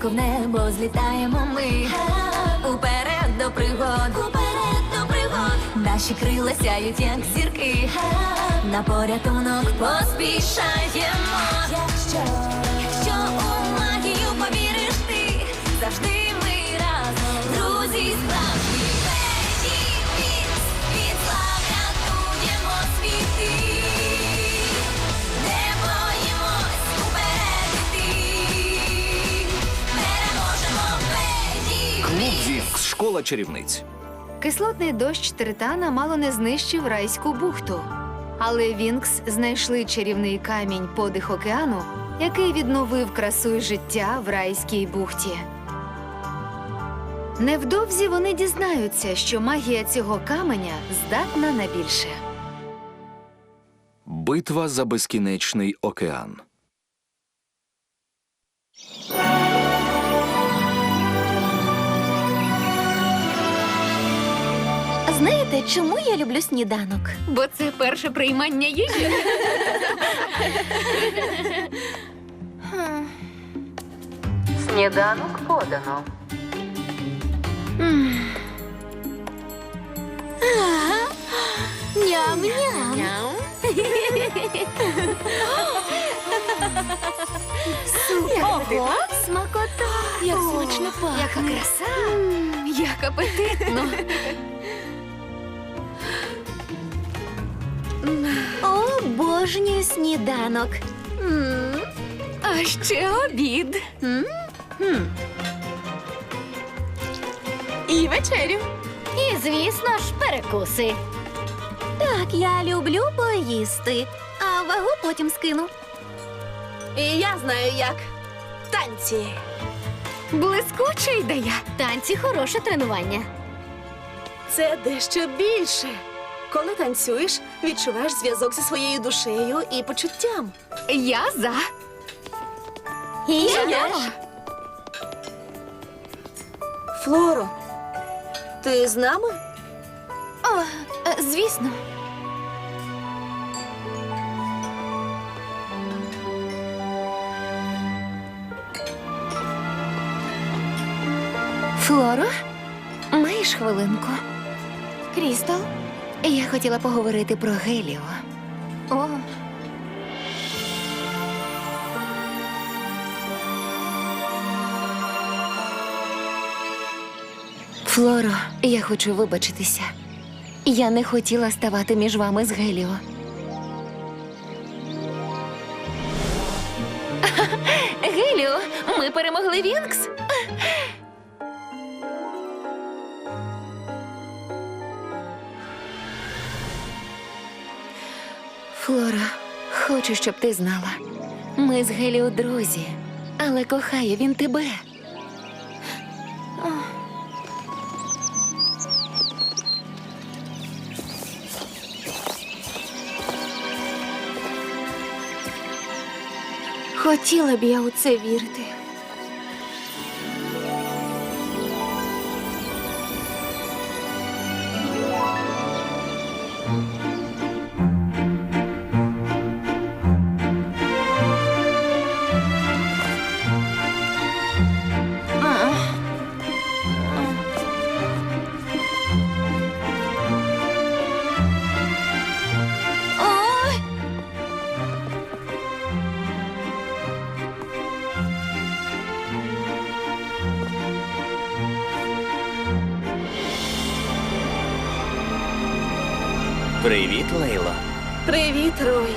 Височенько в небо злітаємо ми. Уперед до пригод, уперед до пригод. Наші крила сяють, як зірки. На порятунок поспішаємо. Якщо, школа чарівниць. Кислотний дощ Тритана мало не знищив райську бухту. Але Вінкс знайшли чарівний камінь подих океану, який відновив красу й життя в райській бухті. Невдовзі вони дізнаються, що магія цього каменя здатна на більше. Битва за безкінечний океан. Знаєте, чому я люблю сніданок? Бо це перше приймання їжі. Сніданок подано. Ням-ням. Ого, смакота. Як смачно пахне. Яка краса! Як апетитно! Обожнюю сніданок. М, А ще обід. м. І вечерю. І, звісно ж, перекуси. Так, я люблю поїсти, а вагу потім скину. І я знаю як. Танці. Блискуча ідея. Танці хороше тренування. Це дещо більше. Коли танцюєш, відчуваєш зв'язок зі своєю душею і почуттям. Я за. І Я ж. Флоро, ти з нами? О, е, звісно. Флоро, маєш хвилинку? Крістал. Я хотіла поговорити про Геліо. О, Флоро, я хочу вибачитися. Я не хотіла ставати між вами з Геліо. Геліо, ми перемогли Вінкс. Хочу, щоб ти знала. Ми з Геліо друзі, але кохає він тебе. хотіла б я у це вірити. Привіт, Лейло. Привіт, Рой.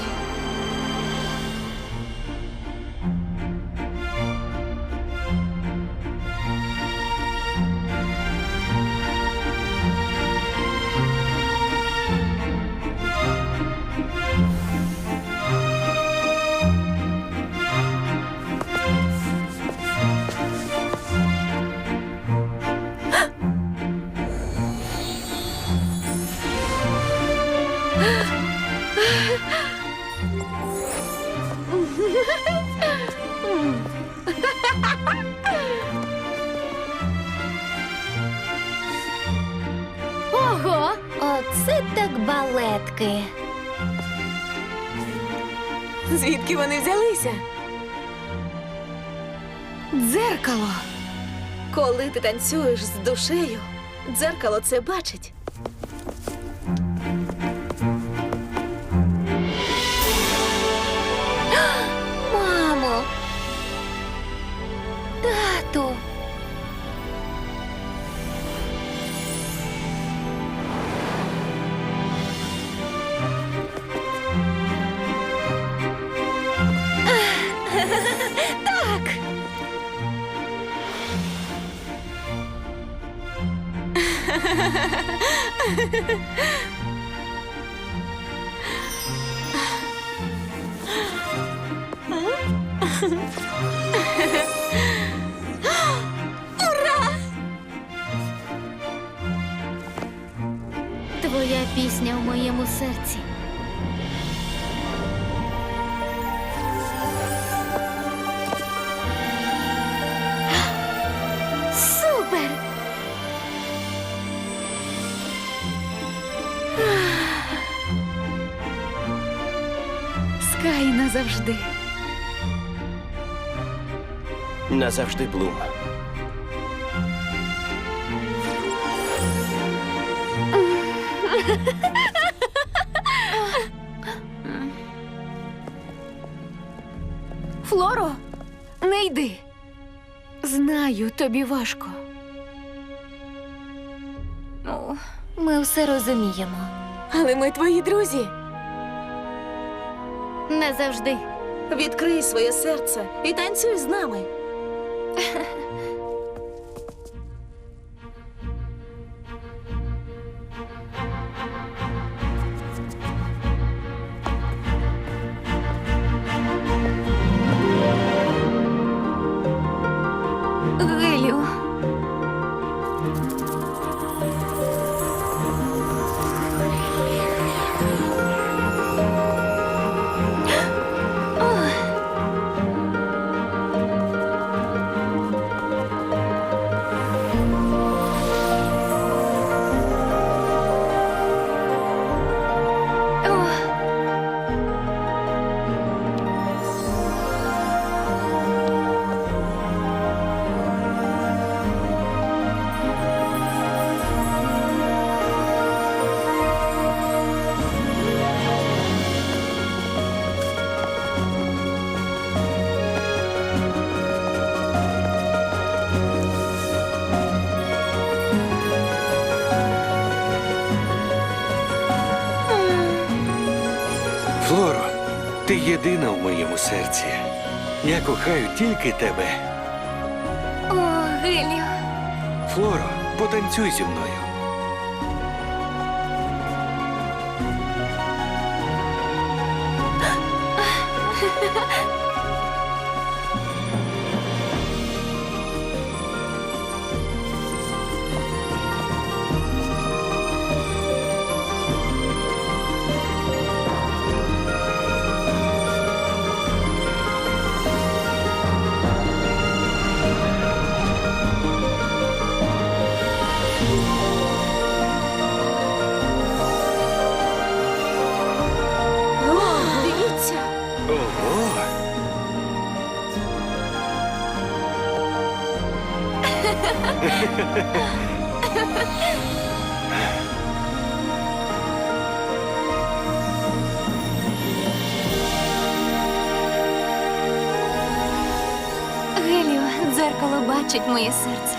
Танцюєш з душею, дзеркало це бачить. Твоя пісня в моєму серці. Супер! Скай назавжди. Назавжди Блум. Тобі важко. Ну, ми все розуміємо. Але ми твої друзі. Не завжди. Відкрий своє серце і танцюй з нами. Єдина в моєму серці. Я кохаю тільки тебе. О, Гелі. Флоро, потанцюй зі мною. Геліо, дзеркало бачить моє серце.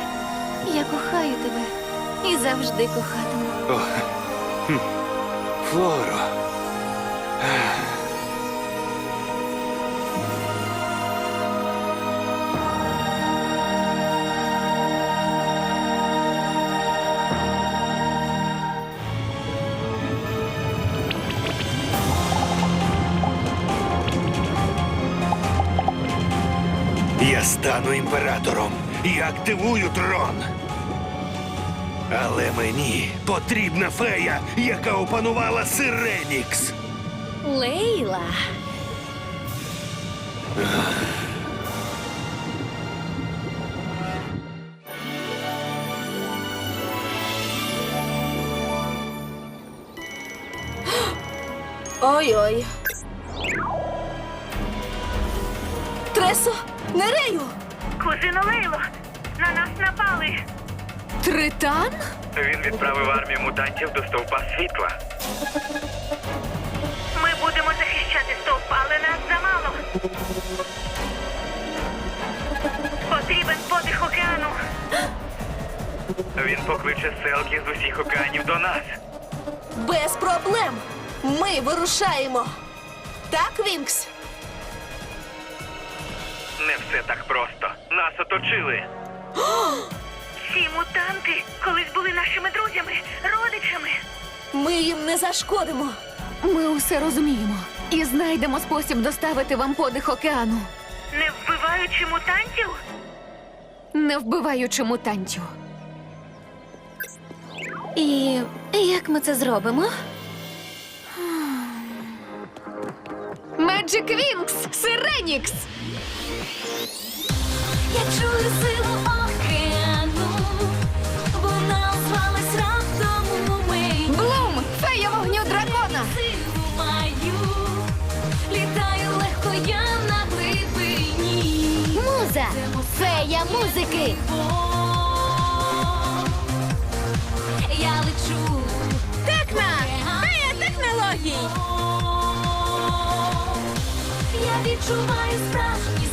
Я кохаю тебе і завжди кохатиму. О. Флоро. Я стану імператором і активую трон. Але мені потрібна фея, яка опанувала Сиренікс. Лейла. Ой-ой. Тресо, Нерею! Кузино Лейло, на нас напали. Тритан? Він відправив армію мутантів до стовпа світла. Ми будемо захищати стовп, але нас замало. Потрібен подих океану. Він покличе селки з усіх океанів до нас. Без проблем. Ми вирушаємо. Так, Вінкс? Не все так просто. Нас оточили. Ці мутанти колись були нашими друзями, родичами. Ми їм не зашкодимо. Ми усе розуміємо і знайдемо спосіб доставити вам подих океану, Не вбиваючи мутантів? не вбиваючи мутантів. І як ми це зробимо? Меджик Вінкс! Сиренікс! Я чую силу океану, вона звалась раптом у. Блум! Фея вогню дракона! Силу маю, літаю легко я на глибині. Муза! Фея музики! Я лечу. Текна! Фея технологій! Я відчуваю справжні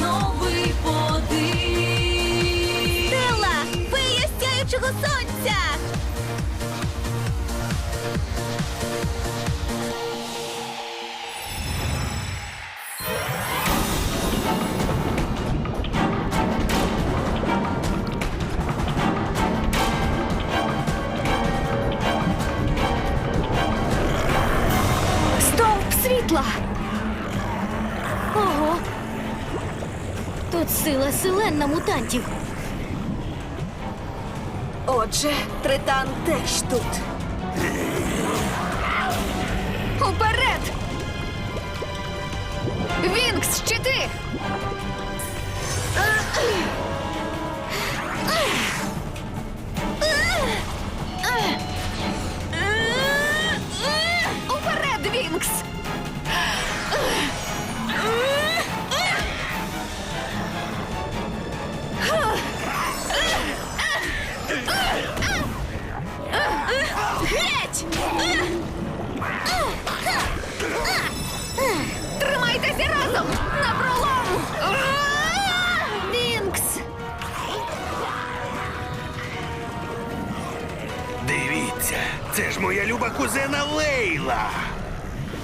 мені Сила мутантів. Отже, Тритан теж тут. Уперед! Вінкс, щити! Кузена Лейла.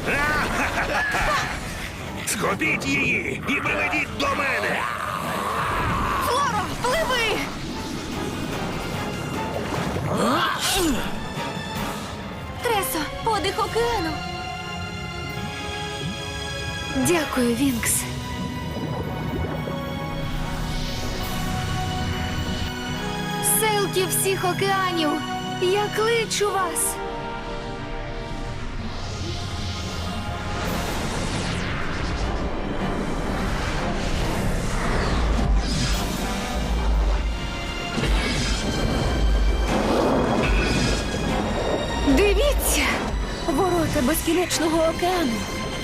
Схопіть її і приведіть до мене. Флоро, пливи! Тресо, подих океану. Дякую, Вінкс. Селки всіх океанів, я кличу вас. Ворота безкінечного океану.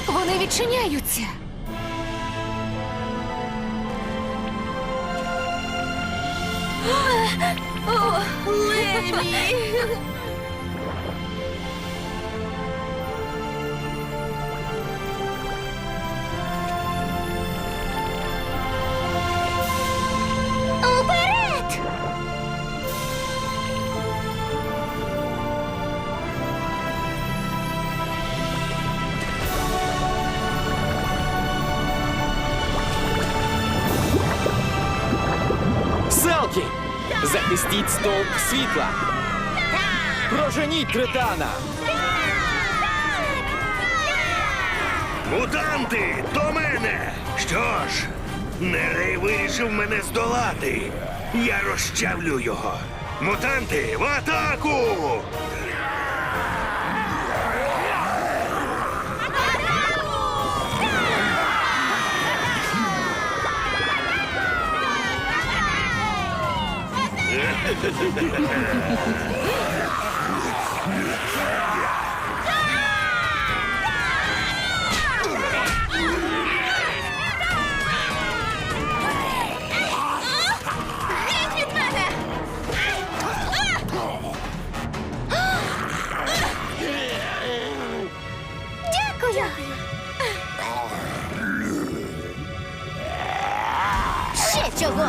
Вони відчиняються. Лемі! Захистіть стовп світла! Проженіть тритана! Мутанти, до мене! Що ж, Нерей вирішив мене здолати. Я розчавлю його. Мутанти, в атаку! Дякую. Ще чого?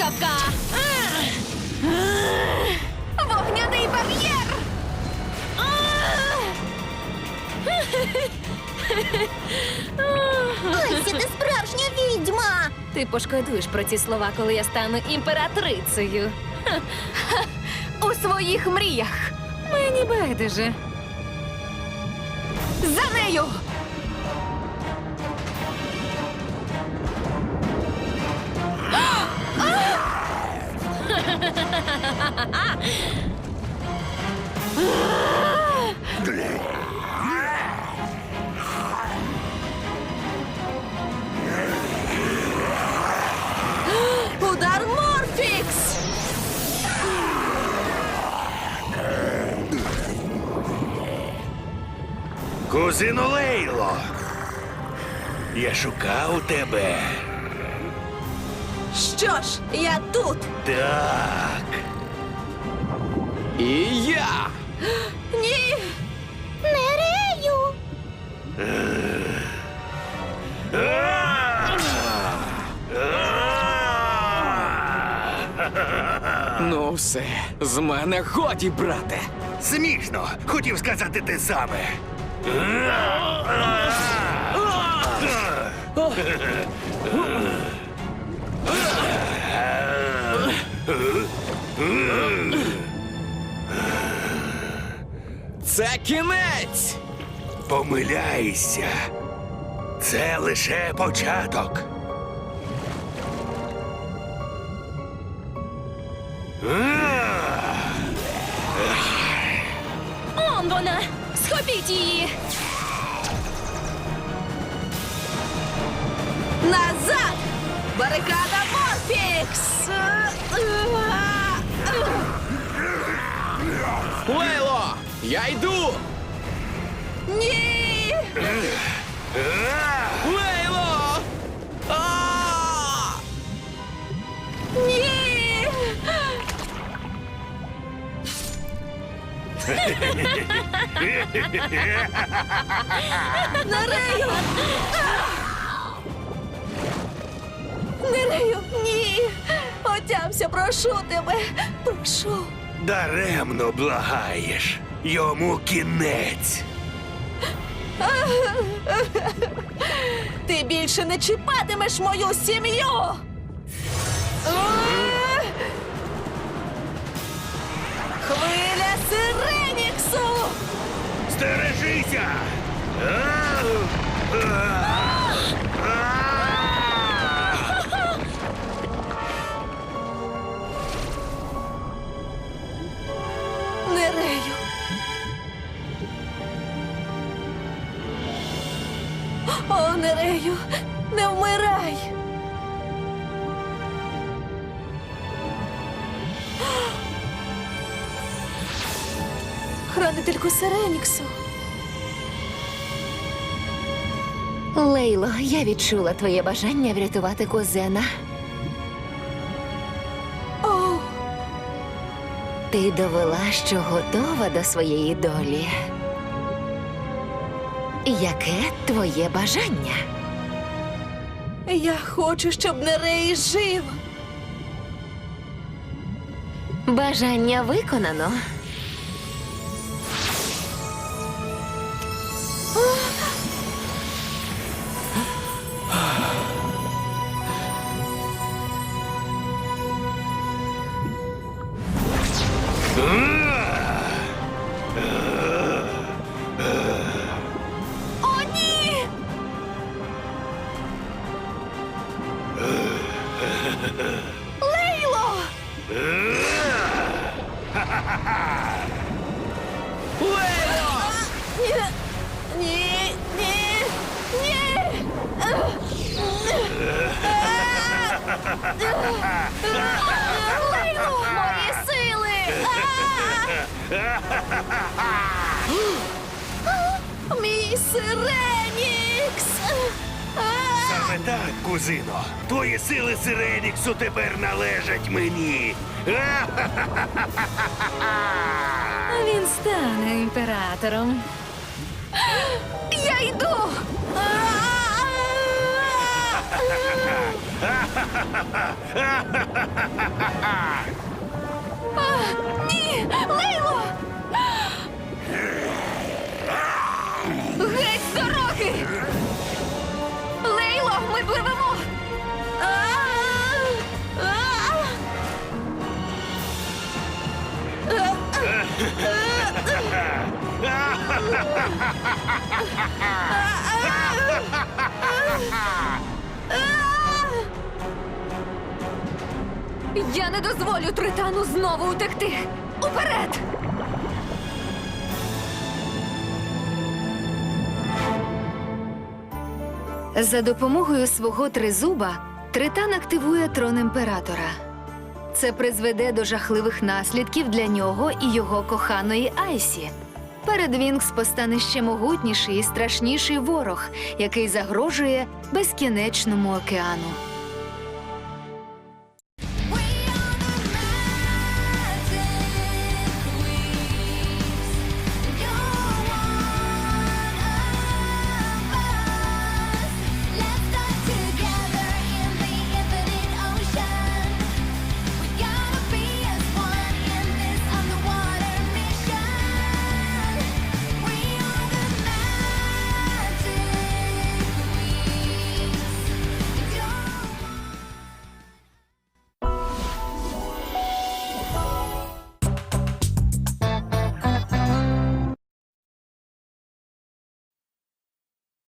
Блискавка! Вогняний бар'єр! Ось ти справжня відьма! Ти пошкодуєш про ці слова, коли я стану імператрицею. У своїх мріях. Мені байдуже. За нею! Удар Морфікс! Кузино Лейло. Я шукав тебе. Що ж, я тут. Так. І я! Ні! Нерею! Ну все, з мене годі, брате. Смішно. Хотів сказати те саме. Це кінець! Помиляйся. Це лише початок. Он вона! Схопіть її! Назад! Барикада Морфікс! Лейло! Я йду! Ні! Лейло! А! Ні! Нерею! Нерею, ні! Отямся, прошу тебе! Прошу! Даремно благаєш. Йому кінець. Ти більше не чіпатимеш мою сім'ю! Хвиля Сиреніксу! Стережися! Хранительку Сиреніксу. Лейло, я відчула твоє бажання врятувати кузена. О, Ти довела, що готова до своєї долі. Яке твоє бажання? я хочу, щоб Нерей жив. Бажання виконано. Лейло! Мої сили! Мій сиренікс! Саме так, кузино. Твої сили Сиреніксу тепер належать мені. Він стане імператором. Я йду! Ні! Лейло! Геть з дороги! Лейло, ми пливемо! Я не дозволю Тритану знову утекти. Уперед! За допомогою свого тризуба Тритан активує трон імператора. Це призведе до жахливих наслідків для нього і його коханої Айсі. Перед Вінкс постане ще могутніший і страшніший ворог, який загрожує безкінечному океану.